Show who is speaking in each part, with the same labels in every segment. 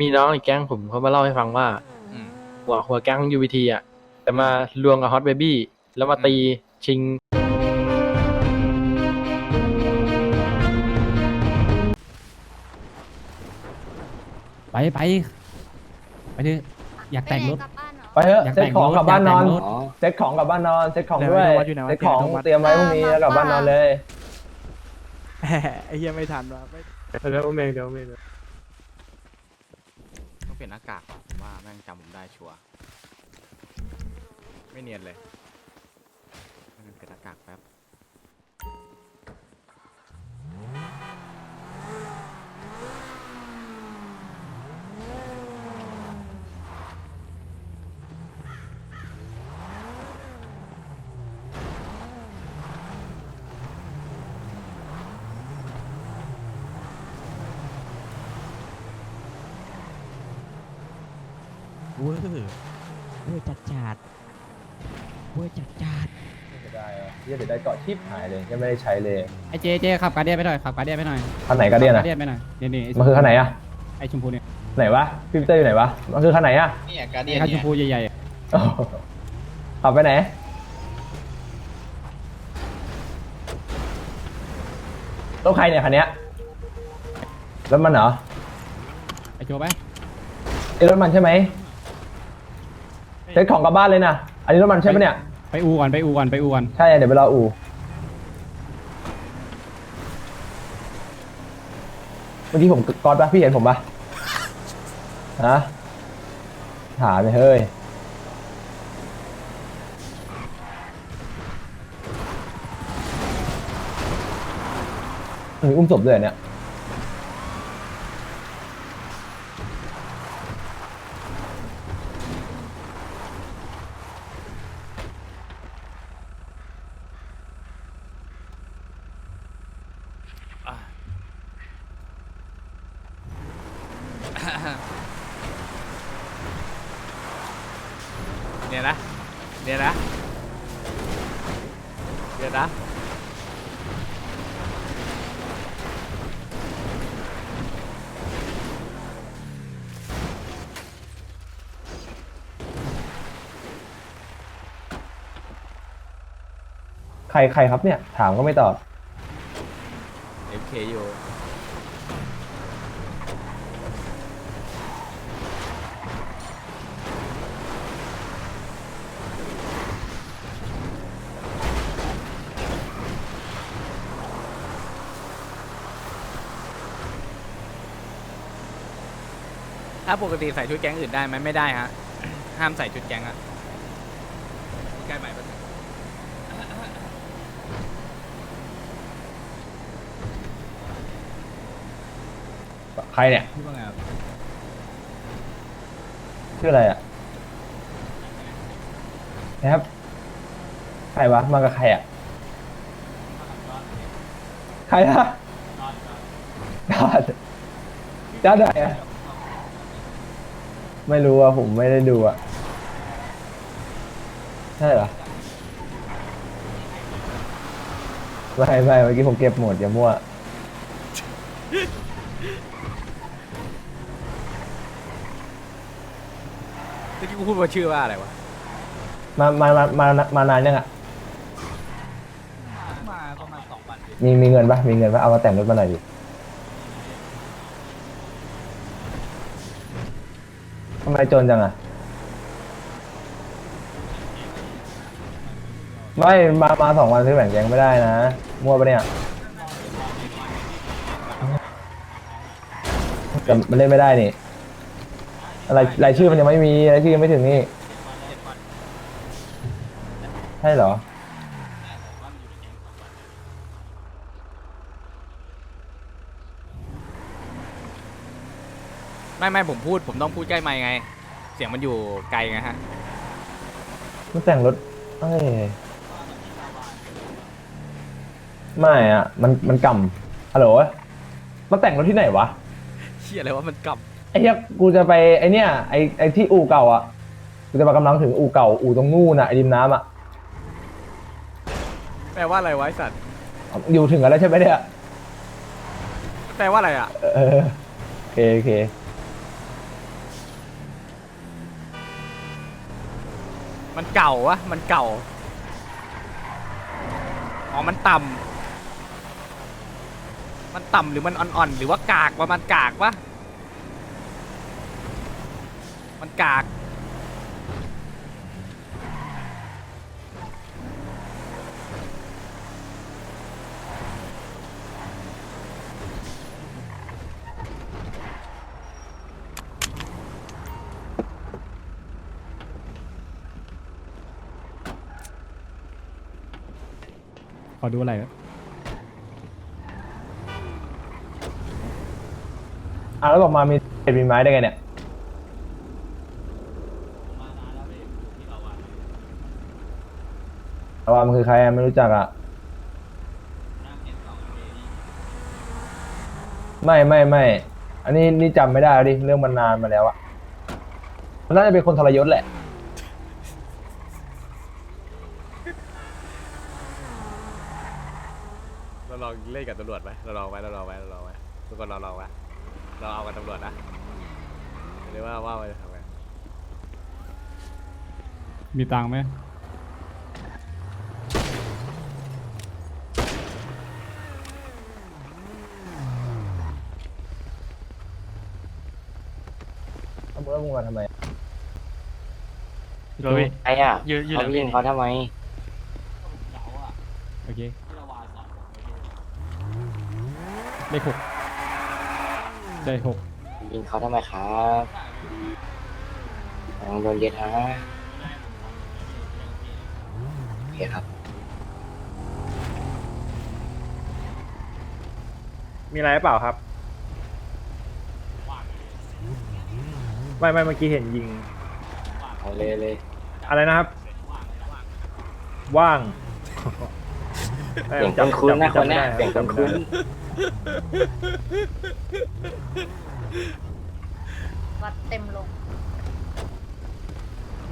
Speaker 1: มีน้องในแก๊งผมเขามาเล่าให้ฟังว่า
Speaker 2: อืม
Speaker 1: หัวหัวแก๊ง UVT อะ แต่มาลวงกับฮอตเบบี้แล้วมาตีชิง
Speaker 3: ไปไปไปเถอะอยากแต่งรถ
Speaker 4: ไปไหนกลับบ้านเหรอ
Speaker 5: ไปเถอะ
Speaker 3: อยาก
Speaker 5: เซ็
Speaker 3: แต่
Speaker 5: ต
Speaker 3: ง
Speaker 5: ของ
Speaker 3: รถ
Speaker 5: กลับบ้านนอน
Speaker 3: อยากแต่งรถ
Speaker 5: เซ็ตของกลับบ้านนอนเซ็ตของ
Speaker 6: ไหน
Speaker 5: ด้วย
Speaker 6: วะอยู่ไหนวะ
Speaker 5: เซ็ตของ
Speaker 6: เตรียมโทรมัด
Speaker 5: เตรียมไว้พรุ่งนี้แล้วกลับบ้านนอนเลย
Speaker 6: แหมไอ้เหี้ยไม่ทันว่ะไม่
Speaker 1: เดี๋ยวเมงเดี๋ยวเมง
Speaker 2: ต้องเป ลี่ยนหน้ากากว่ะผมว่าแม่งจำผมได้ชัวร์ไม่เนียนเลยเปลี่ยนหน้ากากแป๊บ
Speaker 3: เวอร์เวอร์จัดจัดเวอร์จัดจัด
Speaker 5: จะได้เหรอเหี้ยเดี๋ยวได้เกาะชิปหายเลยยังไม่ได้ใช้เลย
Speaker 3: ไอเจเจขับการเดียนไปหน่อยขับการเดียนไปหน่อย
Speaker 5: คันไหนกันเดียน
Speaker 3: ขั
Speaker 5: อะ
Speaker 3: บการเดียนไปหน่อยนี่นี่
Speaker 5: มันคือคันไหนอะ
Speaker 3: ไอชมพูเนี่ย
Speaker 5: ไหนวะพี่ปีเตอร์อยู่ไหนวะมันคือคันไหนอะ
Speaker 2: เนี่ยการเดี
Speaker 3: ไอย
Speaker 2: น
Speaker 3: คันช
Speaker 2: เนี่
Speaker 3: ม
Speaker 2: ย
Speaker 3: พูใหญ่ๆอะ
Speaker 5: โอ้โหขับไปไหนรถใครเนี่ยคันเนี้ยรถมันเหรอ
Speaker 3: ไอโจไป
Speaker 5: ไอ้รถมันใช่ไหม เซ็ตของกลับบ้านเลยนะ อันนี้รถมันใช่ปะเนี่ย
Speaker 3: ไปอูก่อนไปอูก่อนไปอูก่อน
Speaker 5: ใช่ เดี๋ยวไปรออู่เมื่อกี้ผมกอดปะพี่เห็นผมปะฮะถามไปเฮ้ย มีอุ้มศพด้วยเหรอเนี่ย
Speaker 2: เนี่ย
Speaker 5: รใครครับเนี่ย ถามก็ไม่ตอบ
Speaker 2: เอ็มเคอยู่ถ้าปกติใส่ชุดแก๊งอื่นได้ไหมไม่ได้ฮะ ห้ามใส่ชุดแก๊งอะใกล้ใหม่ปะ
Speaker 5: ใครเนี่ย
Speaker 3: พี่ว่าไงครับ
Speaker 5: ชื่ออะไรอะนะครับ ใครวะ มากับใครอะ ใครอะจอดจอดไหนอะ ไม่รู้อะ ผมไม่ได้ดูอะ ใช่เหรอ ไม่ไม่เมื่อกี้ผมเก็บหมดอย่ามั่ว
Speaker 2: มื่อกี้กูพูดว่าชื่อว่าอะไรวะ
Speaker 5: มามามา มามานานยังอะ
Speaker 3: มาประมาณสองวัน
Speaker 5: มี มีเงินปะมีเงินปะเอามาแต่งรถมาหน่อยดิทำไมจนจังอะ ไม่ มา มาสองวันซื้อแบ่งแกงไม่ได้นะ มั่วปะเนี่ยแต่มันเล่นไม่ได้นี่ อะไรรายชื่อมันยังไม่มีรายชื่อยังไม่ถึงนี่ใช่เหรอ
Speaker 2: ไม่ไม่ผมพูด ผมต้องพูดใกล้ไมค์ไง เสียงมันอยู่ไกลไงฮะ
Speaker 5: มันแต่งรถเอ้ยไม่อะ มันมันกำฮัลโหลมันแต่งรถที่ไหนวะ
Speaker 2: เชี่ยอะไรว่ามันกลับ
Speaker 5: ไอ้เหี้ยกูจะไปไอ้เนี้ยไอ้ไอ้ที่อู่เก่าอะกูจะไปกำลังถึงอู่เก่าอู่ตรงนู่นน่ะไอ้ริมน้ำอะ
Speaker 2: แปลว่าอะไรไว้สัตว์
Speaker 5: อยู่ถึงอะไรใช่ไหมเนี่ย
Speaker 2: แปลว่าอะไรอะ
Speaker 5: เออโอเคโอเค
Speaker 2: มันเก่าวะ มันเก่า อ๋อ มันต่ำ มันต่ำหรือมันอ่อนๆ หรือว่ากากว่ามันกากวะ กาก
Speaker 3: ขอดูอะไรวะ
Speaker 5: อะแล้วบอกมามีเศษมีไม้ได้ไงเนี่ย แต่ว่ามันคือใครอะไม่รู้จักอะ ไม่ไม่ไม่อันนี้นี่จำไม่ได้แล้วดิเรื่องมันนานมาแล้วอะมันน่าจะเป็นคนทรยศแหละ
Speaker 2: เราลองเล่นกับตำรวจไหมเราลองไหมเราลองไหมเราลองไหมทุกคนเราลองไหมเราเอากับตำรวจนะหรือว่าว่ามันจะทำไง
Speaker 3: มีตังค์ไหม
Speaker 5: เอามือมึงมาทำไม
Speaker 3: โรบี้
Speaker 4: ไอ้อะ
Speaker 3: ยืนยืน
Speaker 4: เขายิงเขาทำไม
Speaker 3: โอเคเลขหกได้หก
Speaker 4: ยิงเขาทำไมครับลองโดนยึดฮะโอเคครับ
Speaker 7: มีอะไรหรือเปล่าครับ ไม่ไม่เมื่อกี้เห็นยิง
Speaker 4: เอาเลยเลย
Speaker 7: อะไรนะครับ ว่าง
Speaker 4: เสียงคุ้นๆนะคนเนี้ยเสียง
Speaker 7: จำไม่
Speaker 4: คุ้น
Speaker 7: ได้
Speaker 8: วัดเต็มลง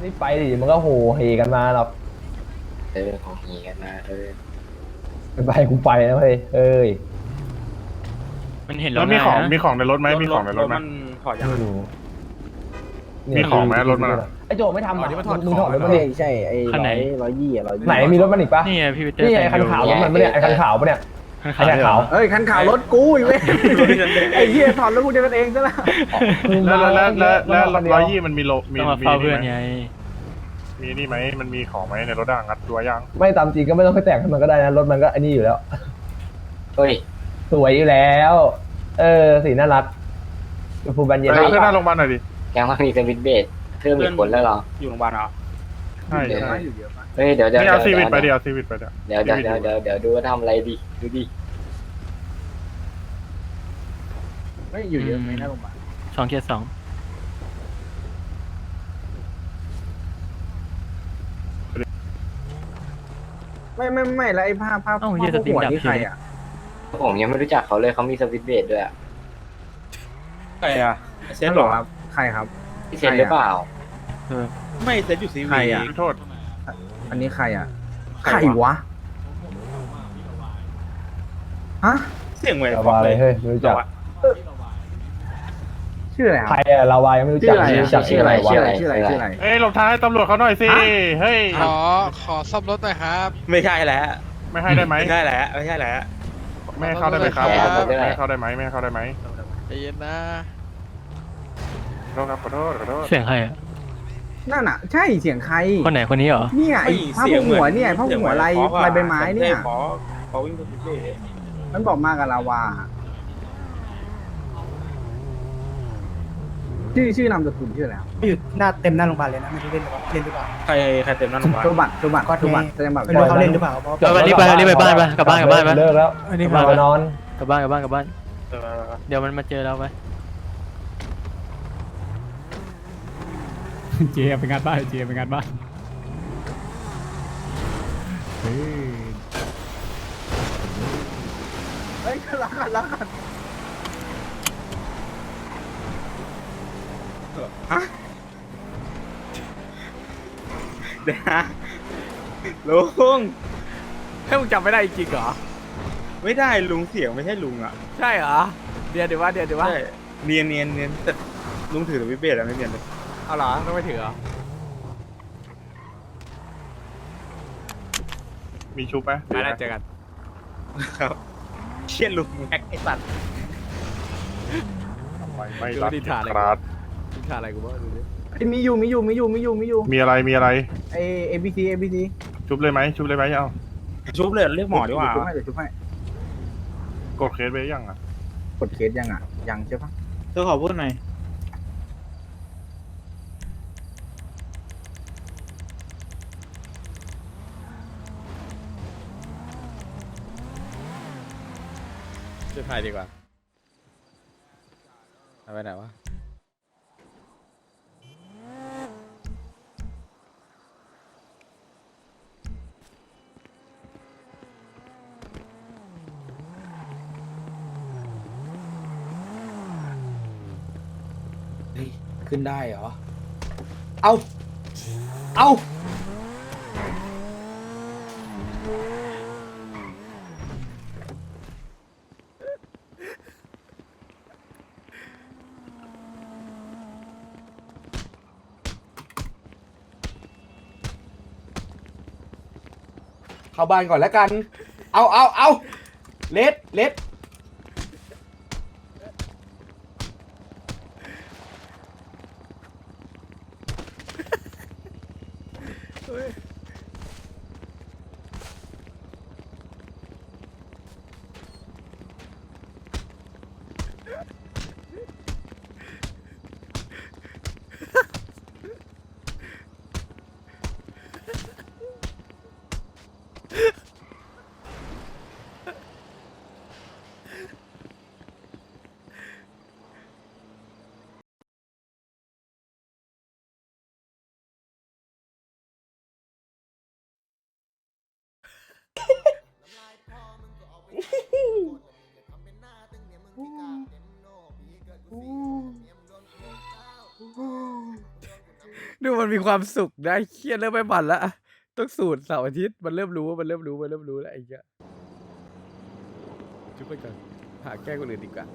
Speaker 5: นี่ไปดิมันก็โหเฮกันมาหรอก
Speaker 4: ๆเออของหีกันมาเออ
Speaker 5: ไปกูไปแล้วเฮ้ยเอ้ย
Speaker 3: มันเห็น
Speaker 9: แล้วมีของมีของในรถไหมมีของในรถไหม
Speaker 5: ไม่รู้
Speaker 9: มีของไหมรถมันอะ
Speaker 5: ไอโจไม่ทำ
Speaker 2: อ๋อที่มันถอด
Speaker 5: มึงถอด
Speaker 2: ของ
Speaker 5: รถมันดิ
Speaker 10: ใช่ไอ้
Speaker 3: คันไหน
Speaker 10: ร้อยยี่อะร้อยยี่
Speaker 5: ไหนมีรถมันอีกปะ
Speaker 3: นี่ไงพี่วิเตอร์
Speaker 5: นี่ไอคันขาวรถมันปะเนี่ยไอคันขาวปะเนี่ยไอคันขาว
Speaker 10: เอ้ยคันขาวรถกูอีกเว้ยไอ้เหี้ยถอดรถกูเดียวกันเองซะแล้ว
Speaker 9: แล้วแล้วแล้วแล้วแล้ว
Speaker 5: มันมา
Speaker 9: ร้อย
Speaker 5: คนเดี
Speaker 9: ยี่
Speaker 5: ว
Speaker 9: มันมีโลมี
Speaker 3: ต้องมา
Speaker 9: มี
Speaker 3: เฝ้า
Speaker 9: นี่
Speaker 3: เพื่อน
Speaker 9: ไหม
Speaker 3: ไง
Speaker 9: มีนี่ไหมมันมีของไหมในรถด่างงัดตัวยัง
Speaker 5: ไม่ตามจริงก็ไม่ต้องไปแต่งให้มันก็ได้นะรถมันก็ไอ้นี่อยู่แล้ว
Speaker 4: เฮ้ย
Speaker 5: สวยอยู่แล้ว เออสีน่ารักฟูบันเย็น
Speaker 9: ไปเพื่อนหน้าโรงพยาบาลหน่อยดิ
Speaker 4: ยังว่ามีสวิตช์เบสเพิ่มอีกคนแล้วเหรอ
Speaker 7: อยู่โรงพยาบาลเหรอ
Speaker 9: ใช่ใช่
Speaker 4: เฮ้ยเดี๋ยวเดี๋ยว
Speaker 9: นี่
Speaker 4: เดี๋ย
Speaker 9: เอา
Speaker 4: ว
Speaker 9: ซีวิตไป
Speaker 4: เดี๋
Speaker 9: เดี๋
Speaker 4: ย
Speaker 9: ยววซีวิตไปเดี๋ยว
Speaker 4: เดี๋ยวเดี๋ยวเดี๋ยวเดี๋ยวเดี๋ยวดูว่าทำอะไรดีดูดิ
Speaker 10: เฮ้ยอยู่เยอะไหมหน้าโรงพยาบาล
Speaker 3: สองเจ็ดสอง
Speaker 10: ไม่ไม่ไม่แล้วไอ้ผ้าผ้า
Speaker 3: เอ้า
Speaker 10: ผ้า
Speaker 3: เฮียสตรีม
Speaker 10: หัว
Speaker 3: ดับ
Speaker 10: นี่
Speaker 3: เฉ
Speaker 10: ใคร
Speaker 3: ย
Speaker 10: อะ
Speaker 4: ผมยังไม่รู้จักเขาเลยเขามีสวิตช์เบสด้วยอะ
Speaker 7: ใครอะเซฟ
Speaker 10: ฮัล
Speaker 7: ห
Speaker 10: โห
Speaker 7: ร
Speaker 10: ล
Speaker 7: อ
Speaker 10: ครับ ใครครับ
Speaker 4: พี่เซนหรือเปล่า
Speaker 7: ไม่เซฟอยู่ซี
Speaker 10: ใคร
Speaker 7: วี
Speaker 10: อะ
Speaker 9: โทษ
Speaker 10: อันนี้ใครอะ
Speaker 7: ใคร
Speaker 10: ใคร
Speaker 7: วะ
Speaker 10: วะ ฮะ
Speaker 7: เสียงเหมือน
Speaker 5: ลา
Speaker 7: ฟอก
Speaker 5: วา
Speaker 7: เล
Speaker 5: เลยยเฮ้ยไม่รู้จัก
Speaker 10: ชื่ออะไรค
Speaker 5: ใคร
Speaker 10: รับ
Speaker 5: อะลาวายังไม่รู้
Speaker 10: ชื่
Speaker 5: จั
Speaker 10: อกอะไร
Speaker 5: ไม่
Speaker 10: อะ
Speaker 5: รู้จัก
Speaker 10: ชื่ออะไร
Speaker 5: วะ
Speaker 10: ชื่ออะไรชื่ออะไรชื่ออะไร
Speaker 9: เอ้ยหลบทางให้ตำรวจเขาหน่อยสิเฮ้ย
Speaker 11: ขอขอซ่อมรถหน่อยครับ
Speaker 7: ไม่ใช่แล้ว
Speaker 9: ไม่ให้ได้ไหม
Speaker 7: ไม่ใช่แล้วไม่ใช่แล้ว
Speaker 9: ไม่ให้เข้าได้ไหมครับ
Speaker 4: แอบได้ไหม
Speaker 9: ไม่ให้เข้าได้ไหมไม่ให้เข้าได้ไหม
Speaker 11: ใจเย็นนะ
Speaker 9: ขอโท ษครับขอโทษขอโทษ
Speaker 3: เสียงใครอะ
Speaker 10: นั่นอะ ใช่เสียงใคร
Speaker 3: คนไหนคนนี้เหรอ
Speaker 10: เนี่ยไอ้ผ้าผูกหัวเนี่ยผ้าผูกหัวลายลายใบไม้เนี่ย
Speaker 7: ขอขอวิ่งไปเรื่อย
Speaker 10: มันบอกมากับลาวาชื่อชื่อนามสกุลชื่ออะไรครับ
Speaker 12: อยู่หน้าเต็มหน้าโรงพยาบาลเลยนะไม่รู้เล่นหรือเปล่าเล่นหรือเปล่า
Speaker 7: ใครใครเต็มนั่นหรอ
Speaker 10: โชว์บัตรโชว์บัตร
Speaker 12: ก็
Speaker 10: โชว์บัตร
Speaker 12: ใน
Speaker 10: แสดงบัตร
Speaker 12: ไม่รู้เขาเล่นหรือเปล่าเพราะ
Speaker 3: เออรีบไปรีบไปบ้านไปกลับบ้านกลับบ้านกลับบ้านไป
Speaker 5: เลิกแล้ว
Speaker 3: อันนี้
Speaker 5: กลับมานอน
Speaker 3: กลับบ้านกลับบ้านกลับบ้าน เดี๋ยวมันมาเจอเราไหม
Speaker 13: เจไปงานบ้านเจไปงานบ้านเฮ้ย
Speaker 10: เฮ้ยรักกันรักกัน
Speaker 7: เดี๋ยวนะลุง
Speaker 2: ให้มึงจำไม่ได้จริงเหรอ
Speaker 7: ไม่ได้ลุงเสียงไม่ใช่ลุงอะ
Speaker 2: ใช่เหรอ เดี๋ยวเดี๋ยวว่าเดี๋ยวเดี๋ยวว่า
Speaker 7: ใช่เนียนเนียนเนียนแต่ลุงถือแต่วิเบสอะไม่เนียนเลย
Speaker 2: เอาเหรอต้องไปถือเหรอ
Speaker 9: มีชุบไหม
Speaker 2: ไปแล้วเจอกัน
Speaker 7: เชี่ยลุงแม็กไอ้สัตว์
Speaker 9: ทำไมไม่
Speaker 2: ดู
Speaker 9: รับ
Speaker 2: ดิถ่ายอะไร
Speaker 9: ครับ
Speaker 2: ทิชาอะไรกูบ้างดูดิ
Speaker 10: ไอ้มีอยู่มีอยู่มีอยู่มีอยู่มีอยู่
Speaker 9: มีอะไรมีอะไร
Speaker 10: ไอ้เอบีซีเอบีซี
Speaker 9: ชุบเลยไหมชุบเลยไหมเอา
Speaker 7: ชุบเลยเรียกหมอดีกว่า
Speaker 10: ชุบให้เดี๋ยวชุบให้
Speaker 9: กดเคสไปยังอะ
Speaker 10: กดเคสยังอะยังใช่ปะ
Speaker 7: เธอขอพูดหน่อย
Speaker 2: ถ่ายดีกว่าเอาไปไหนวะ
Speaker 12: ขึ้นได้เหรอ เอา เอา เข้าบ้านก่อนแล้วกัน เอาเอาเอาเลดเลด
Speaker 2: มันมีความสุขได้เครียดเริ่มไม่มันละต้องสูตรเสาร์อาทิตย์มันเริ่มรู้ว่ามันเริ่มรู้มันเริ่มรู้แล้วไอ้เงี้ยชุบไปก่อนหาแก้คนอื่นดีกว่า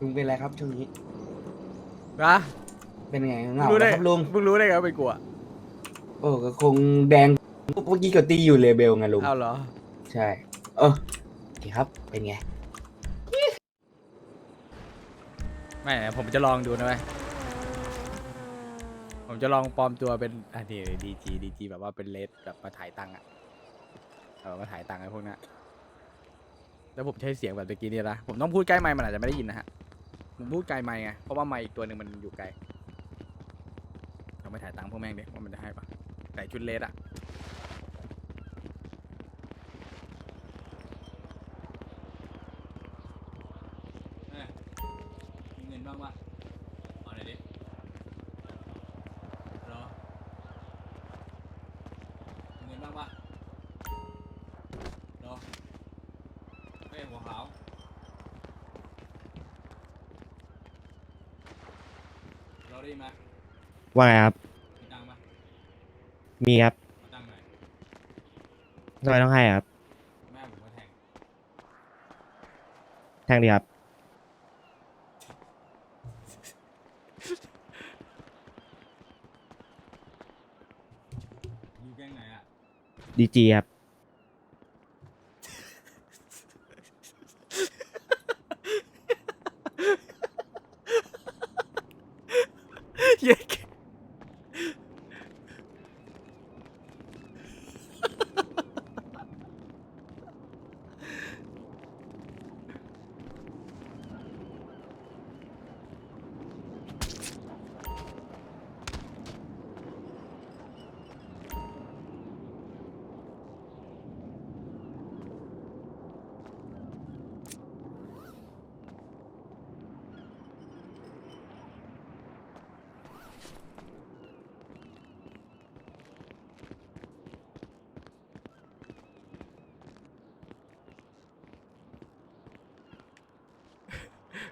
Speaker 12: ลุงเป็นไรครับช่วงนี้
Speaker 2: นะ
Speaker 12: เป็นไงเห
Speaker 2: มึ
Speaker 12: งาง
Speaker 2: รู้ได้
Speaker 12: ครับลุง
Speaker 2: มึงรู้ได้ไงว่าเป็นกูอะ
Speaker 12: โอ้ก็คงแดงเมื่อกี้ก็ตีอยู่เลเบลไงลุง
Speaker 2: เอาเหรอ
Speaker 12: ใช่ เออดีครับ เป็นไง
Speaker 2: ไม่ผมจะลองดูนะเว้ยผมจะลองปลอมตัวเป็นอันนี้ดีจีดีจีแบบว่าเป็นเลสแบบมาถ่ายตังค์อะเออมาถ่ายตังค์ไอ้พวกเนี้ยแล้วผมใช้เสียงแบบตะกี้เนี่ยนะผมต้องพูดใกล้ไมค์มันอาจจะไม่ได้ยินนะฮะผมพูดไกลไมค์ไงเพราะว่าไมค์อีกตัวหนึ่งมันอยู่ไกลเราไปถ่ายตังค์พวกแม่งดิว่ามันจะให้ปะใส่ชุดเลสอะ ว่าไง
Speaker 7: ครับ
Speaker 2: มีค
Speaker 7: รับทำไมต้องให้ครับ
Speaker 2: แทง
Speaker 7: ดีครับ ดีจีครับ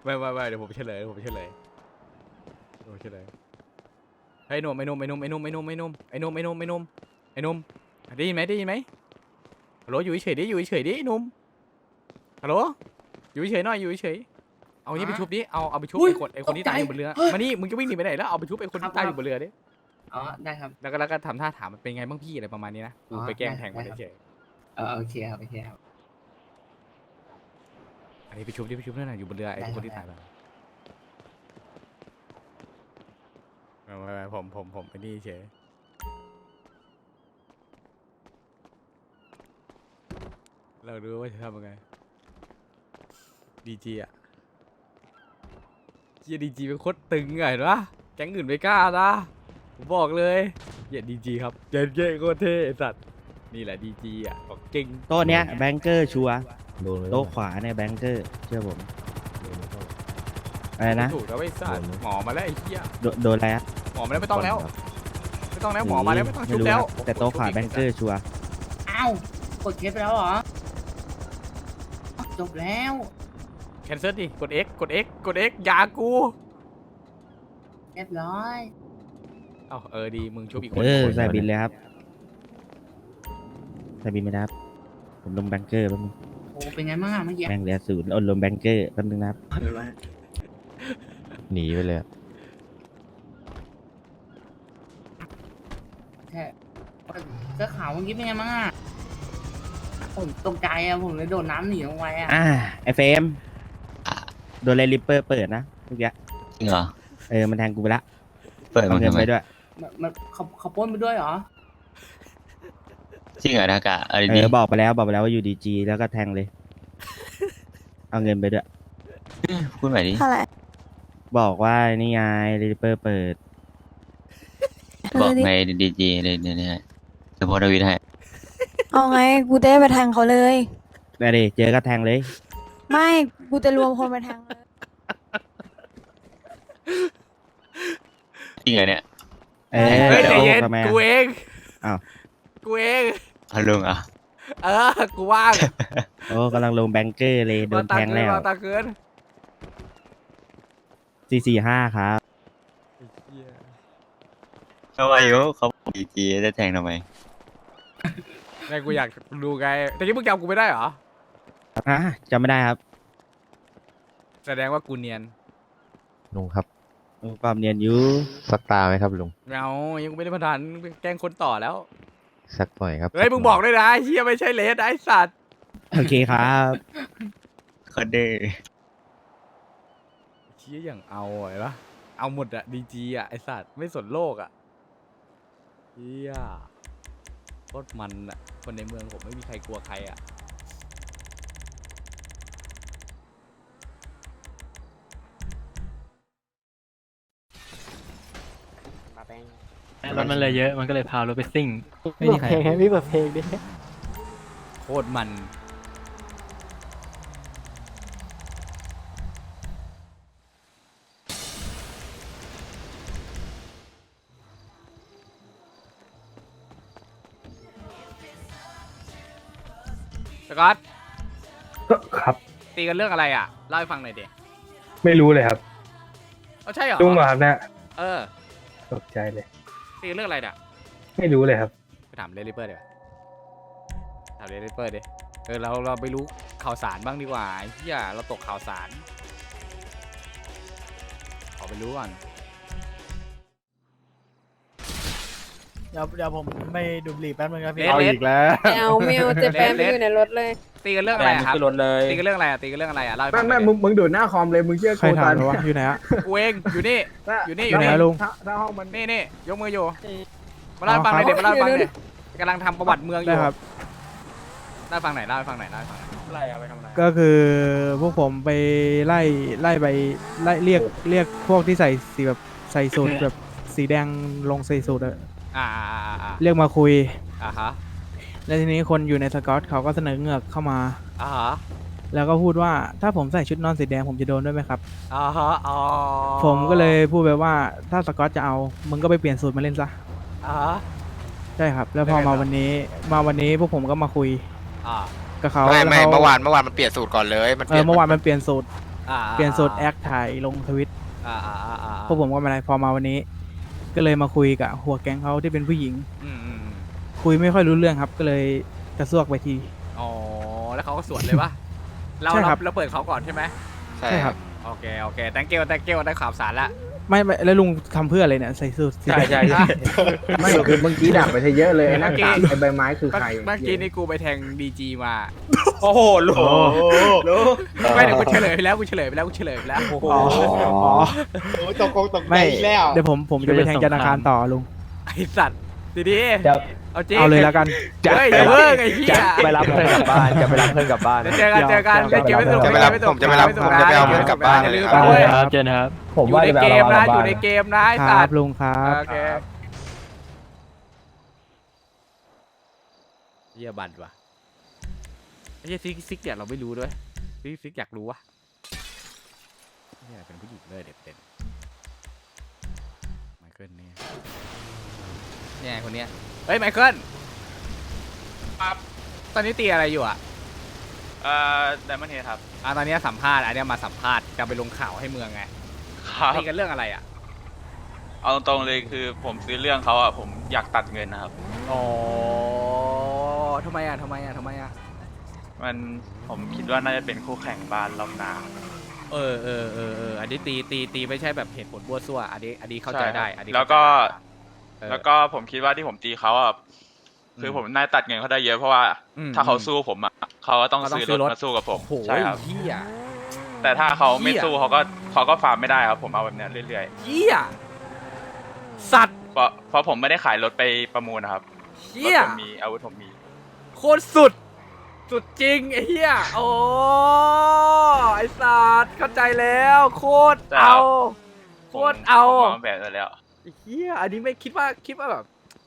Speaker 2: ไม่ไม่ไม่เดี๋ยวผมเฉลยเดี๋ยวผมเฉลยเดี๋ยวผมเฉลยเฮ้ยหนุ่มไอ้หนุ่มไอ้หนุ่มไอ้หนุ่มไอ้หนุ่มไอ้หนุ่มไอ้หนุ่มไอ้หนุ่มไอ้หนุ่มไอ้หนุ่มได้ยินไหมได้ยินไหมฮัลโหลอยู่เฉยๆดิอยู่เฉยๆดิไอ้หนุ่มฮัลโหลอยู่เฉยๆหน่อยอยู่เฉยๆเอาเอานี่ไปชุบดิเอาเอาไปชุบ
Speaker 4: อุ๊ย
Speaker 2: ไอ้คนไอ้คนที่
Speaker 4: ตกใจ
Speaker 2: ตายอยู่บนเรือ
Speaker 4: เฮ้ย
Speaker 2: มานี่มึงจะวิ่งหนีไปไหนแล้วเอาไปชุบไอ้คนที่ตายอยู่บนเรือดิ
Speaker 8: อ๋อได้ครับ
Speaker 2: แล้วก็แล้วก็ทำท่าถามมันเป็นไงบ้างพี่อะไรประมาณนี้นะกู
Speaker 8: อ๋อ
Speaker 2: ไปแกล้ง
Speaker 8: ได้
Speaker 2: แทงมัน
Speaker 8: ได้ครับ
Speaker 2: เฉย
Speaker 8: เออโอเคครับโอเคครับ
Speaker 2: ๆ อันนี้ไปชุบดิไปชุบนั่นน่ะอยู่บนเรือไอ้
Speaker 8: ได้ครับ
Speaker 2: คนที่ตายไปไม่ไม่ไม่ผมผมผมไปนี่เฉยเราดูว่าจะทำยังไงดีจีอะเฮียดีจีเป็นโคตรตึงไงเห็นปะแก๊งอื่นไม่กล้านะผมบอกเลยเฮียดีจีครับเจ๊เจ๊โคตรเท่ไอ้สัตว์นี่แหละดีจีอะของเก่ง
Speaker 14: โต๊ะเนี้ยแบงเกอร์ชัวร์
Speaker 5: โดนเลย
Speaker 14: โต๊ะขวาเนี่ยแบงเกอร์เชื่อผมอะไรนะ
Speaker 2: ถูกแล้วไอ้สัตว์หมอมาแล้วไอ้เหี้ย
Speaker 14: โดโดนอะไรอะ
Speaker 2: หมอมาแล้วไม่ต้องแล้ว ไม่ต้องแล้วหมอมาแล้วไม่ต้องชุบ
Speaker 14: รู้
Speaker 2: แล้ว
Speaker 14: นะแต่โต๊ะขวาแบงเกอร์ชัวร์
Speaker 8: อ้าวกดเคสไปแล้วเหรอ จบแล้ว
Speaker 2: แคนเซิลดิกด X กด X กด X ยากู
Speaker 8: เรียบร้อย
Speaker 2: เอ้าเออดีมึงชุบอีกคน
Speaker 14: เออ
Speaker 2: คน
Speaker 14: ใส่บินเลยครับใส่บินไม่ได้ครับผมลงแบงเกอร์แป๊บนึง
Speaker 8: โอ้เป็นไงบ้างอะเมื่อกี้
Speaker 14: แบงเหลือศูนย์เอาลงแบงเกอร์แป๊บนึงนะครับ
Speaker 5: หนีไปเลย
Speaker 8: แค่เสื้อขาวเมื่อกี้เป็นไงบ้างอะผมตกใจอะผมเลยโดดน้ำหนีลงไปอะ
Speaker 14: อ่าไอเฟรมโดนเลริปเปอร์เปิดนะเมื่อกี้
Speaker 15: จริงเหรอ
Speaker 14: เออมันแทงกูไปละ
Speaker 15: เปิด
Speaker 14: เอา
Speaker 15: มัน
Speaker 14: เงิน
Speaker 15: ทำไม
Speaker 14: ไปด้วย
Speaker 8: มันมันเขาเขาปล้นไปด้วยเหรอ
Speaker 15: จริงเหรอทากะอะไร
Speaker 14: เอ
Speaker 15: ดี
Speaker 14: อบอกไปแล้วบอกไปแล้วว่าอยู่ดีจีแล้วก็แทงเลย เอาเงินไปด้วย
Speaker 15: พูดใหม่ดิ
Speaker 16: เท่าไหร่
Speaker 14: บอกว่านี่ไงเลริปเปอร์เปิด
Speaker 15: บอกในดีจีเลยเนี่ยเนี่ยสปอร์ตวิทให้
Speaker 16: เอาไงกูจะได้ไปแทงเขาเลย
Speaker 14: ได้ดิเจอก็แทงเลย
Speaker 16: ไม่กูจะรวมคนไปแทงเลย
Speaker 15: จริงเหรอเนี่ย
Speaker 14: เออ
Speaker 2: เฮ้ย
Speaker 14: จะ
Speaker 2: ใจ
Speaker 14: โอ้
Speaker 2: เย็น
Speaker 14: ทำไม
Speaker 2: กู
Speaker 14: อะ
Speaker 2: เอง
Speaker 14: อ้าว
Speaker 2: กูเอง
Speaker 15: ฮัลโหลอะ
Speaker 2: เออ กูว่าง
Speaker 14: โอ้กำลังลงแบงเกอร์เลยโด
Speaker 2: รอนตา
Speaker 14: แทง
Speaker 2: เกิน
Speaker 14: แล้ว
Speaker 2: รอตาเกิน
Speaker 14: สี่สี่ห้าครับ
Speaker 15: ทำไมอยู่เขาดีจีจะแทงทำไม
Speaker 2: ไงกูอยากดูไงแต่ที่มึงจำกูไม่ได้เหรอ
Speaker 14: อะจำไม่ได้ครับ
Speaker 2: แสดงว่ากูเนียน
Speaker 5: ลุงครับ
Speaker 14: โอ้ความเนียนอยู่
Speaker 5: สักตาไหมครับลุง
Speaker 2: เงายังไม่ได้มาทันแกล้งคนต่อแล้ว
Speaker 5: สักหน่อยครับ
Speaker 2: เฮ้ยมึงบอกด้วยนะไอ้เฮียไม่ใช่เลสนะไอ้สัตว์
Speaker 14: โอเคครับ
Speaker 15: เขาดื้อ
Speaker 2: เชี่ยอย่างเอาไอ้ปะเอาหมดอะดีจีอะไอสัตว์ไม่สนโลกอะเฮียโคตรมันอะคนในเมืองผมไม่มีใครกลัวใครอะ
Speaker 1: รถมันเลยเยอะมันก็เลยพารถไปซิ่ง
Speaker 3: ไม่มีใคร
Speaker 6: พี่เปิดเพลงดิ
Speaker 2: โคตรมัน สกอต
Speaker 5: ก็ครับ
Speaker 2: ตีกันเรื่องอะไรอะเล่าให้ฟังหน่อยดิ
Speaker 5: ไม่รู้เลยครับ
Speaker 2: เอาใช่เหรอ
Speaker 5: ลุงเหรอครับเนี่ย
Speaker 2: เออ
Speaker 5: ตกใจเลย
Speaker 2: ตีกันเรื่องอะไรเนี่ย
Speaker 5: ไม่รู้เลยครับ
Speaker 2: ไปถามเรลิเปอร์ดีกว่าถามเรลิเปอร์ดิเออเราเราไปรู้ข่าวสารบ้างดีกว่าไอ้เหี้ยเราตกข่าวสารขอไปรู้ก่อน
Speaker 6: เดี๋ยวเดี๋ยวผมไปดูดบุหรี่แป๊บนึงครับพี่
Speaker 2: เลสเลส
Speaker 16: ไม่เอาไม่เอาเจแปนไม่อยู่ในรถเลย
Speaker 2: ตีกันเรื่องอะไรอะครับตีกันเรื่องอะไรอะตีกันเรื่องอะไรอะเล่าให้ฟังหน่อยดิ
Speaker 4: มึงดูดหน้าคอมเลยมึงเชื่อ
Speaker 6: ใครถามวะอยู่ไหนอะ
Speaker 2: กูเองอยู่นี่ อยู่นี่อ
Speaker 6: อยู่
Speaker 2: ยู่
Speaker 6: ไหน
Speaker 2: นี่
Speaker 6: อะลุง
Speaker 4: ถ้าห้องมัน
Speaker 2: นี่นี่ยกมืออยู่มาเล่าให้ฟังหน่อยดิมาเล่าให้ฟังหน่อยกำลังทำประวัติเมืองอ
Speaker 6: ได้
Speaker 2: ยู่
Speaker 6: ครับ
Speaker 2: เล่าให้ฟังหน่อยเล่าให้ฟังหน่อยเล่าให้ฟังหน่อย
Speaker 1: อะไรเอาไปทำอะไร
Speaker 6: ก็คือพวกผมไปไล่ไล่ไปไล่เรียกเรียกพวกที่ใส่สีแบบใส่สูทแบบสีแดงลงใส่สูทอะ
Speaker 2: อ่าอ่าอ่าอ่า
Speaker 6: เรียกมาคุย
Speaker 2: อ่าฮะ
Speaker 6: แล้วทีนี้คนอยู่ในสกอตเขาก็เสนอเงือกเข้ามา
Speaker 2: อ่าฮะ
Speaker 6: แล้วก็พูดว่าถ้าผมใส่ชุดนอนสีแดงผมจะโดนด้วยไหมครับ
Speaker 2: อ่าฮะอ๋อ
Speaker 6: ผมก็เลยพูดไปว่าถ้าสกอตจะเอามึงก็ไปเปลี่ยนสูตรมาเล่นซะ
Speaker 2: อ่าฮะ
Speaker 6: ใช่ครับ แล้วพอ
Speaker 2: แล้วไงต่
Speaker 6: มา
Speaker 2: อ
Speaker 6: วันนี้มาวันนี้พวกผมก็มาคุย
Speaker 2: อ่า
Speaker 6: กับเขา
Speaker 15: ไม่ไม่
Speaker 6: แล้ข
Speaker 15: เมื่อวานเมื่อวานมันเปลี่ยนสูตรก่อนเลยมัน
Speaker 6: เออเมื่อวานมันเปลี่ยนสูตร
Speaker 2: อ่า
Speaker 6: เปลี่ยนสูตรแอคถ่ายลงทวิต
Speaker 2: อ่าอ่าอ่าอ่า
Speaker 6: พวกผมก็ไม่เป็นไรพอมาวันนี้ ก็เลยมาคุยกับหัวแก๊งเขาที่เป็นผู้หญิง
Speaker 2: อืมอืมอืม
Speaker 6: คุยไม่ค่อยรู้เรื่องครับ ก็เลยกระซวกไปที
Speaker 2: อ๋อ แล้วเขาก็สวนเลยปะเรา
Speaker 6: ใช่
Speaker 2: เรา
Speaker 6: ครับ
Speaker 2: เราเปิดเขาก่อนใช่ไหม
Speaker 15: ใช่
Speaker 6: ใช่
Speaker 15: ค
Speaker 6: ค
Speaker 15: รั
Speaker 6: รับบ
Speaker 2: โอเค โอเค thank you thank you ได้ข่าวสารละ
Speaker 6: ไม่ไม่แล้วลุงทำเพื่ออะไรเนี่ยใส่สูทสี
Speaker 1: ใช่
Speaker 6: แดง
Speaker 1: ใช่ใช่
Speaker 4: ไม่คือเมื่อกี้ดักไปซะเยอะเลยไอ้หน้า
Speaker 2: เมื่อกี้
Speaker 4: กากไอ้ใบไม้คือใคร
Speaker 2: เมื่อกี้นี่กูไปแทงดีจีมา
Speaker 7: โอ้โหโหลโหล
Speaker 2: ไม่เดี๋ยวกูเฉลยไปแล้วกูเฉลยไปแล้วกูเฉลยไปแล้วโอ้โห
Speaker 6: อ๋ออ๋อ
Speaker 7: โอ้ยตกคงตกใจ
Speaker 6: ไม่
Speaker 7: อีกแล้ว
Speaker 6: เดี๋ยวผมผมจะไปแทงธนาคารต่อลุง
Speaker 2: ไอสัตว์ดีดี
Speaker 5: จะ
Speaker 2: เอาจริง
Speaker 6: เอาเลยแล้วกัน
Speaker 2: เฮ้ยอย่าเพิ่งไอ้เหี้ย
Speaker 5: ไปรับเพื่อนกลับบ้านจะไปรับเพื่อนกลับบ้าน
Speaker 2: เดี๋ยวเจอกันเจอกัน
Speaker 5: เดี๋
Speaker 2: เล่
Speaker 5: ย
Speaker 2: น
Speaker 5: ว
Speaker 2: เกมไม่สนุก
Speaker 5: จะไปรับ
Speaker 2: เล่นเกสนุ
Speaker 7: ผมจะไปรับ
Speaker 2: เล่น
Speaker 7: ผมจะไปรับ
Speaker 2: สนุ
Speaker 7: เพื่อนกลับบ้าน
Speaker 2: อย่าลืม
Speaker 5: ครั
Speaker 2: นะ
Speaker 5: บ
Speaker 2: เว้ย
Speaker 1: ครับเจนครับ
Speaker 5: ผม
Speaker 2: อยู่
Speaker 5: ว่า
Speaker 2: ใน
Speaker 5: จะไป
Speaker 2: เก
Speaker 5: เอา
Speaker 2: ม
Speaker 5: เรา
Speaker 2: นะ
Speaker 5: กลับ
Speaker 2: อ
Speaker 5: บ้า
Speaker 2: ยู่
Speaker 5: น
Speaker 2: ในเกมนะไอ้
Speaker 6: ค
Speaker 2: สั
Speaker 6: รั
Speaker 2: ต
Speaker 6: บ
Speaker 2: ว์
Speaker 6: ลุงครับ
Speaker 2: โอเคเยี่ยบันว่ะไอ้เหี้ยซิกซิกเนี่ยเราไม่รู้ด้วยซิกซิกอยากรู้วะเนี่ยเป็นผู้หญิงเลยเด็ดเด่นไมเคิลเนี่ย เนี่ยคนเนี้ยเฮ้ยไมเคิลครับ ตอนนี้ตีอะไรอยู่อะ
Speaker 17: เอ่อไดมอนเฮดครับ
Speaker 2: อะตอนนี้สัมภาษณ์อันเนี้ยมาสัมภาษณ์จะไปลงข่าวให้เมืองไง
Speaker 17: ครับ
Speaker 2: ตีกันเรื่องอะไรอะ
Speaker 17: เอาตรงๆเลยคือผมซื้อเรื่องเขาอะผมอยากตัดเงินนะครับ
Speaker 2: อ๋อทำไมอะทำไมอะทำไมอะ
Speaker 17: มันผมคิดว่าน่าจะเป็นคู่แข่งบ้านรอบหนา
Speaker 2: เออเออเออเอออันนี้ตีตีตีไม่ใช่แบบเหตุผลบัวซั่วอันนี้อันนี้เข้าใจ
Speaker 17: ช่ครับ
Speaker 2: ได้อันนี้
Speaker 17: แล้วก็ แล้วก็ผมคิดว่าที่ผมตีเขาอะคือ
Speaker 2: ม
Speaker 17: ผมน่าจะตัดเงินเขาได้เยอะเพราะว่า
Speaker 2: อืม
Speaker 17: ถ้าเขาสู้ผมอะเขาก็ต้อง
Speaker 2: เขาต้อง
Speaker 17: ซื้อ
Speaker 2: ซื้อ
Speaker 17: ร
Speaker 2: ร
Speaker 17: ถ
Speaker 2: ถ
Speaker 17: มาสู้กับผม
Speaker 2: โอ้โห
Speaker 17: ใช่ครับ
Speaker 2: เฮีย
Speaker 17: แต่ถ้าเขาไม่
Speaker 2: เหี้ย
Speaker 17: สู้เขาก็เขาก็ฟาร์มไม่ได้ครับ ผมเอาแบบเนี้ยเรื่อย
Speaker 2: เฮียสัตว์
Speaker 17: ๆเพราะเพราะผมไม่ได้ขายรถไปประมูลนะครับ
Speaker 2: เฮีย
Speaker 17: รถผมมีอาวุธผมมี
Speaker 2: โคตรสุด สุดจริงไอ้เฮียโอ้ไอ้สัตว์เข้าใจแล้ว โคตร
Speaker 17: แต่
Speaker 2: เอา
Speaker 17: ผม
Speaker 2: โคตรเอา
Speaker 17: ผมวางแบบไว้แล้ว
Speaker 2: ไอ้เฮียอันนี้ไม่คิดว่าคิดว่าแบบ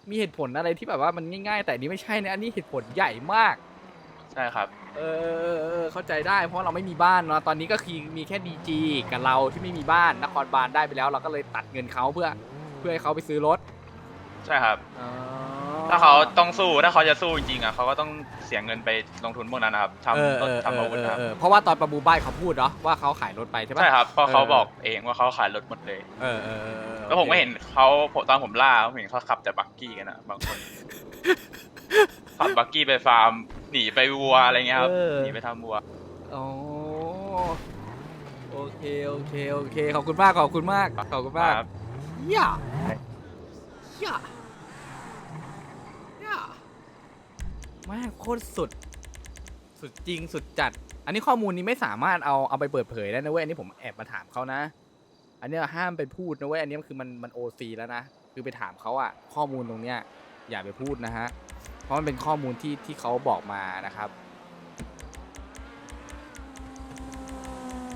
Speaker 2: มีเหตุผลอะไรที่แบบว่ามันง่ายๆ แต่อันนี้ไม่ใช่นะอันนี้เหตุผลใหญ่มาก
Speaker 17: ใช่ครับ
Speaker 2: เออเออเออเข้าใจได้ เพราะเราไม่มีบ้านเนาะตอนนี้ก็คือมีแค่ดีจีกับเราที่ไม่มีบ้านนครบาลได้ไปแล้ว เราก็เลยตัดเงินเขาเพื่อ เพื่อให้เขาไปซื้อรถ
Speaker 17: ใช่ครับ
Speaker 2: อ๋อ
Speaker 17: ถ้าเขาต้องสู้ถ้าเขาจะสู้จริงๆอะเขาก็ต้องเสียเงินไปลงทุนพวกนั้นนะครับ
Speaker 2: เออ
Speaker 17: ทำร
Speaker 2: เอ
Speaker 17: ถ
Speaker 2: อ
Speaker 17: ทำอาวุธ
Speaker 2: เออ
Speaker 17: นะครับ
Speaker 2: เออเพราะว่าตอนประมูลบ้านเขาพูดเนาะว่าเขาขายรถไปใช่ปะ
Speaker 17: ใช่ครับเพราะเขา
Speaker 2: เออ
Speaker 17: บอกเองว่าเขาขายรถหมดเลย
Speaker 2: เออเออเออออ
Speaker 17: แล้วผมก็เห็นเขาตอนผมล่าผมเห็นเขาขับแต่บักกี้กันอะบางคนขับบักกี้ไปฟาร์มหนีไปวัวอะไรเงี้ยครับ
Speaker 2: เออ
Speaker 17: หนีไปทำวัว
Speaker 2: อ๋อโอเคโอเคโอเคขอบคุณมากขอบคุณมากขอบคุณมาก
Speaker 17: ครับ
Speaker 2: เหี้ย่าเหี้ย่าเหี้ย่าแม่งโคตรสุด สุดจริงสุดจัด อันนี้ข้อมูลนี้ไม่สามารถเอาเอาไปเปิดเผยได้นะเว้ยอันนี้ผมแอบมาถามเขานะ อันนี้ห้ามไปพูดนะเว้ยอันนี้คือมันมันโอซีแล้วนะคือไปถามเขาอะข้อมูลตรงเนี้ยอย่าไปพูดนะฮะเพราะมันเป็นข้อมูลที่ที่เขาบอกมานะครับ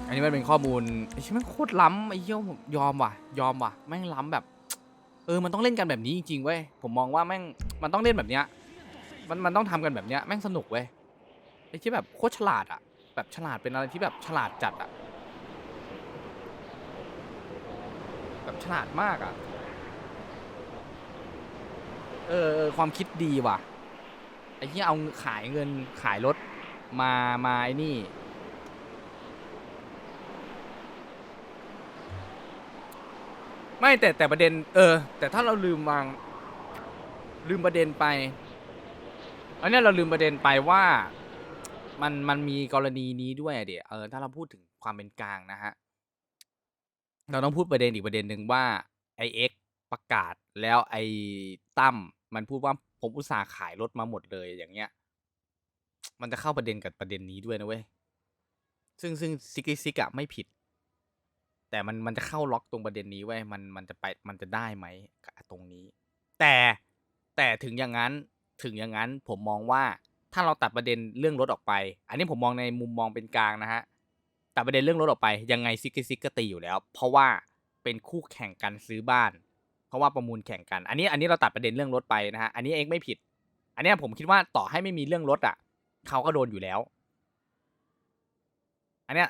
Speaker 2: อันนี้มันเป็นข้อมูลไอ้ชิมันโคตรล้ำไอ้เหี้ยผมยอมว่ะ ยอมว่ะแม่งล้ำแบบ เออมันต้องเล่นกันแบบนี้จริงๆเว้ยผมมองว่าแม่งมันต้องเล่นแบบเนี้ยมันมันต้องทำกันแบบเนี้ยแม่งสนุกเว้ยไอ้ที่แบบโคตรฉลาดอะแบบฉลาดเป็นอะไรที่แบบฉลาดจัดอะ แบบฉลาดมากอะเออเออความคิดดีว่ะ ไอ้ที่เอาขายเงินขายรถมามาไอ้นี่ ไม่แต่แต่ประเด็น เออ แต่ถ้าเราลืมวาง ลืมประเด็นไปอันนี้เราลืมประเด็นไปว่ามันมันมีกรณีนี้ด้วยอะเดี๋ยวเออถ้าเราพูดถึงความเป็นกลางนะฮะ เราต้องพูดประเด็นอีกประเด็นหนึ่งว่าไอเอ็กประกาศแล้วไอตั้มมันพูดว่าผมอุตส่าห์ขายรถมาหมดเลยอย่างเงี้ย มันจะเข้าประเด็นกับประเด็นนี้ด้วยนะเว้ยซึ่งซึ่งซิกซิกอะไม่ผิด แต่มันมันจะเข้าล็อกตรงประเด็นนี้ไว้ยมันมันจะไปมันจะได้ไหมกับตรงนี้ แต่แต่ถึงอย่างนั้นถึงอย่างนั้นผมมองว่าถ้าเราตัดประเด็นเรื่องรถออกไป อันนี้ผมมองในมุมมองเป็นกลางนะฮะ ตัดประเด็นเรื่องรถออกไปยังไงซิกซิกก็ตีอยู่แล้ว เพราะว่าเป็นคู่แข่งกันซื้อบ้าน เพราะว่าประมูลแข่งกัน อันนี้อันนี้เราตัดประเด็นเรื่องรถไปนะฮะอันนี้เองไม่ผิด อันนี้ผมคิดว่าต่อให้ไม่มีเรื่องรถอะเขาก็โดนอยู่แล้ว อันเนี้ย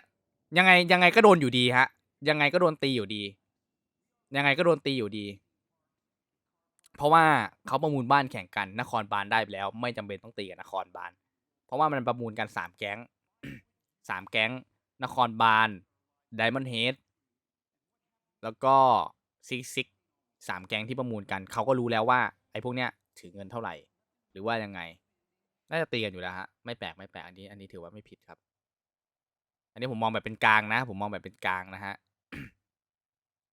Speaker 2: ยังไงยังไงก็โดนอยู่ดีฮะ ยังไงก็โดนตีอยู่ดี ยังไงก็โดนตีอยู่ดี เพราะว่าเขาประมูลบ้านแข่งกันนครบาลได้ไปแล้ว ไม่จำเป็นต้องตีกับนครบาลเพราะว่ามันประมูลกันสามแก๊งสามแก๊ง นครบาลไดมอนด์เฮดแล้วก็ซิกซิกสามแกงที่ประมูลกัน เขาก็รู้แล้วว่า ไอ้พวกเนี้ยถือเงินเท่าไหร่ หรือว่ายังไง น่าจะตีกันอยู่แล้วฮะ ไม่แปลกไม่แปลกอันนี้ อันนี้ถือว่าไม่ผิดครับ อันนี้ผมมองแบบเป็นกลางนะ ผมมองแบบเป็นกลางนะฮะ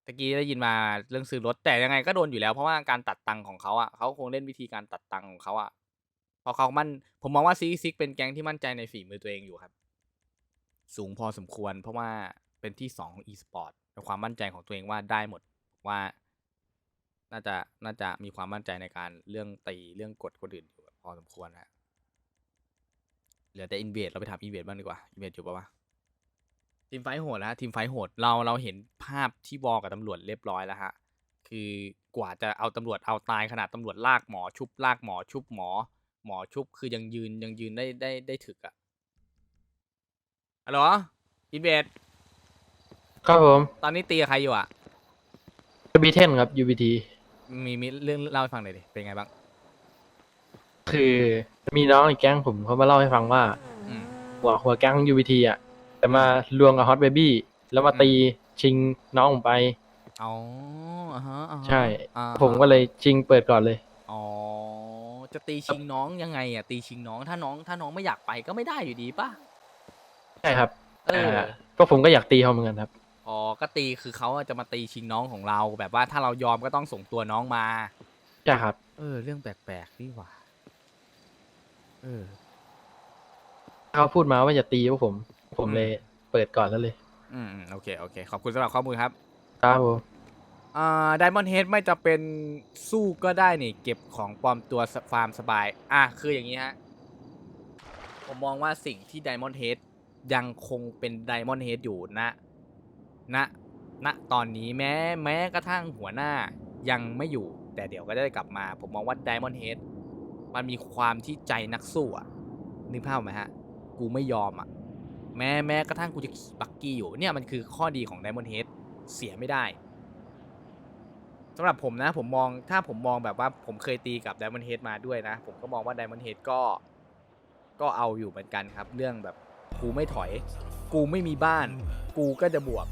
Speaker 2: ตะกี้ได้ยินมาเรื่องซื้อรถแต่ยังไงก็โดนอยู่แล้วเพราะว่าการตัดตังค์ของเขาอะเขาคงเล่นวิธีการตัดตังค์ของเขาอะพราะเขามั่นผมมองว่าซิกซิกเป็นแก๊งที่มั่นใจในฝีมือตัวเองอยู่ครับ สูงพอสมควร เพราะว่าเป็นที่สองของ e-sport ในความมั่นใจของตัวเองว่าได้หมดว่า น่าจะน่าจะมีความมั่นใจในการเรื่องตีเรื่องกดคนอื่นอยู่พอสมควรนะฮะเหลือแต่อินเวดเราไปถามอินเวดบ้างดีกว่าอินเวดอยู่ปะวะทีมไฟโหดแล้วฮะทีมไฟโหดเราเราเห็นภาพที่วอลกับตำรวจเรียบร้อยแล้วฮะคือกว่าจะเอาตำรวจเอาตายขนาดตำรวจลากหมอชุบลากหมอชุบหมอ หมอชุบคือยังยืนยังยืนได้ได้ได้ถึกอะ ฮัลโหลอินเวด
Speaker 1: ครับผม
Speaker 2: ตอนนี้ตีกับใครอยู่อะ
Speaker 1: บีเทนครับ UBT
Speaker 2: มีมีเรื่องเล่าให้ฟังหน่อยดิ เป็นไงบ้าง
Speaker 1: คือมีน้องในแก๊งผมเขามาเล่าให้ฟังว่า
Speaker 2: อืม
Speaker 1: หัวหัวแก๊ง UBT อะ แต่มาลวงกับฮอตเบบี้แล้วมาตีชิงน้องผมไป
Speaker 2: อ๋ออ่าฮะอ่าฮะ
Speaker 1: ใช่
Speaker 2: อ่าฮะ
Speaker 1: ผมก็เลยชิงเปิดก่อนเลย
Speaker 2: อ๋อ จะตีชิงน้องยังไงอะตีชิงน้อง ถ้าน้องถ้าน้องไม่อยากไปก็ไม่ได้อยู่ดีป่ะ
Speaker 1: ใช่ครับ
Speaker 2: เออา
Speaker 1: ก็ผมก็อยากตีเขาเหมือนกันครับ
Speaker 2: อ๋อ ก็ตีคือเขาอะจะมาตีชิงน้องของเรา แบบว่าถ้าเรายอมก็ต้องส่งตัวน้องมา
Speaker 1: ใช่ครับ
Speaker 2: เออ เรื่องแปลกๆนี่หว่า เออ
Speaker 1: เขาพูดมาว่าจะตีพวกผม ผม
Speaker 2: อืม
Speaker 1: เลยเปิดก่อนแล้วเลย
Speaker 2: อืมอืมโอเค โอเค ขอบคุณสำหรับข้อมูลครับ
Speaker 1: ครับผม
Speaker 2: อ่าไดมอนด์เฮดไม่จะเป็นสู้ก็ได้นี่ เก็บของปลอมตัวฟาร์มสบาย อะ คืออย่างนี้ฮะ ผมมองว่าสิ่งที่ไดมอนด์เฮด ยังคงเป็นไดมอนด์เฮดอยู่ณณณตอนนี้แม้แม้กระทั่งหัวหน้ายังไม่อยู่ แต่เดี๋ยวก็ได้กลับมา ผมมองว่าไดมอนด์เฮดมันมีความที่ใจนักสู้อะนึกภาพไหมฮะ กูไม่ยอมอะแม้แม้กระทั่งกูจะขี่บักกี้อยู่เนี่ยมันคือข้อดีของไดมอนด์เฮดเสียไม่ได้สำหรับผมนะผมมองถ้าผมมองแบบว่าผมเคยตีกับ Diamond Head มาด้วยนะ ผมก็มองว่า Diamond Head ก็ก็เอาอยู่เหมือนกันครับ เรื่องแบบ กูไม่ถอย กูไม่มีบ้าน กูก็จะบวก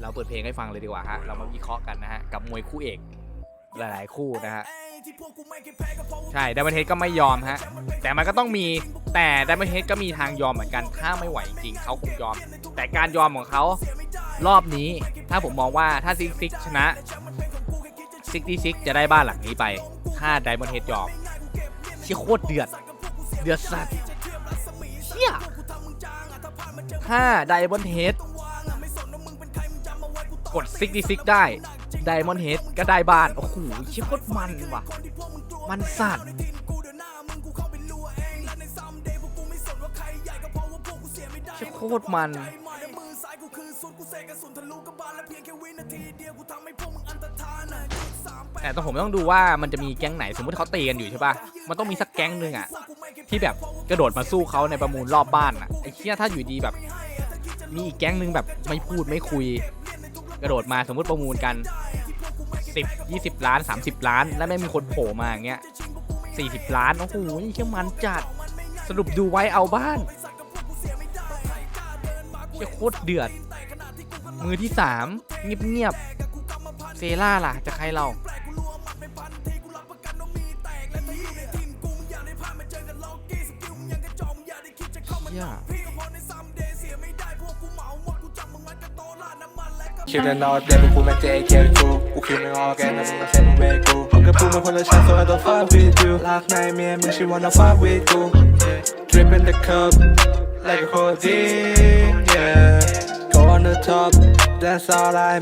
Speaker 2: เราเปิดเพลงให้ฟังเลยดีกว่าฮะ เรามาวิเคราะห์กันนะฮะ กับมวยคู่เอก หลายๆคู่นะฮะ ใช่ Diamond Head ก็ไม่ยอมฮะ แต่มันก็ต้องมี แต่ Diamond Head ก็มีทางยอมเหมือนกัน ถ้าไม่ไหวจริงๆเขาคงยอม แต่การยอมของเขารอบนี้ ถ้าผมมองว่าถ้าซิกซิกชนะซิกซิกจะได้บ้านหลังนี้ไป ถ้าไดมอนเฮดยอมเชี่ยโคตรเดือด เดือดสัตว์เชี่ย ถ้าไดมอนเฮดกดซิกซิกได้ไดมอนเฮดก็ได้บ้าน โอ้โหเชี่ยโคตรมันว่ะ มันสัตว์เชี่ยโคตรมัน แต่ต้องผมต้องดูว่ามันจะมีแก๊งไหนสมมติเขาตีกันอยู่ใช่ป่ะ มันต้องมีสักแก๊งหนึ่งอะที่แบบกระโดดมาสู้เขาในประมูลรอบบ้านอะไอ้เชี่ยถ้าอยู่ดีแบบ มีอีกแก๊งหนึ่งแบบไม่พูดไม่คุย กระโดดมาสมมติประมูลกันสิบยี่สิบล้านสามสิบล้าน แล้วไม่มีคนโผล่มาอย่างเงี้ยสี่สิบล้านโอ้โหเชี่ยมันจัดสรุปดูไว้เอาบ้านเชี่ยโคตรเดือด มือที่สามเงียบเงียบๆ เซล่าล่ะ จะใครเรา
Speaker 18: คิดแต่นอนเด็กพวกกูแม่ง JK กูกูคิดไม่ออกแกนะมึงมาใช้มึงเวกูพวกกับกูมันคนละชั้น so I don't fuck with you ลากในเมียมึง she wanna fuck with กู drip in the cup like a codeine yeah go on the top that's all I mean